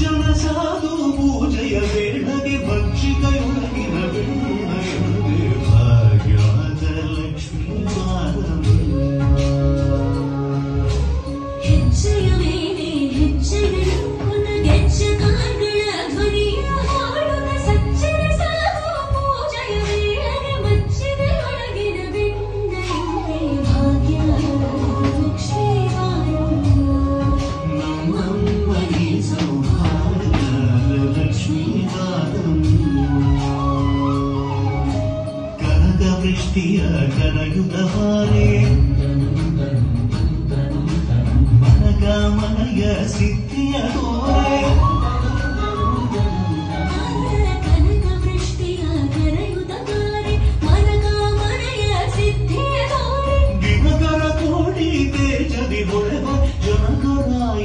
就能擦 பொழுதும் எனக்கும் நான்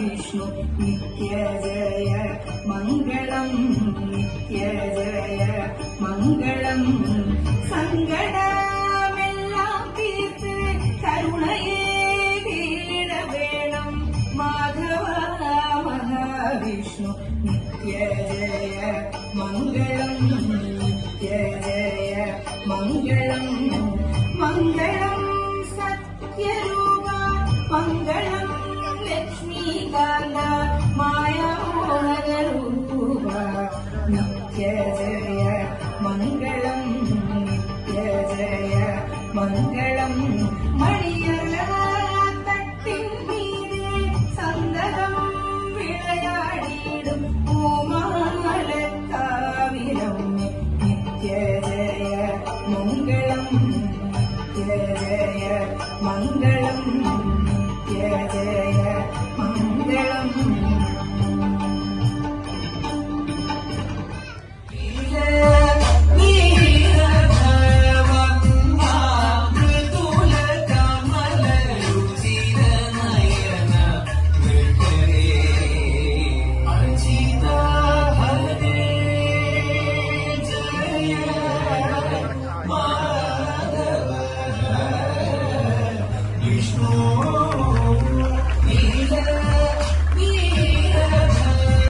വിഷ്ണു നിത്യ ജയ മംഗളം നിത്യ ജയ മംഗളം. സങ്കടമെല്ലാം തീർത്ത് കരുണയേ വീട വേണം മാധവ മഹാവിഷ്ണു നിത്യ ജയ മംഗളം നിത്യ ജയ മംഗളം. മംഗളം സത്യരൂപ മംഗളം മംഗളം നിത്യ ജയ മംഗളം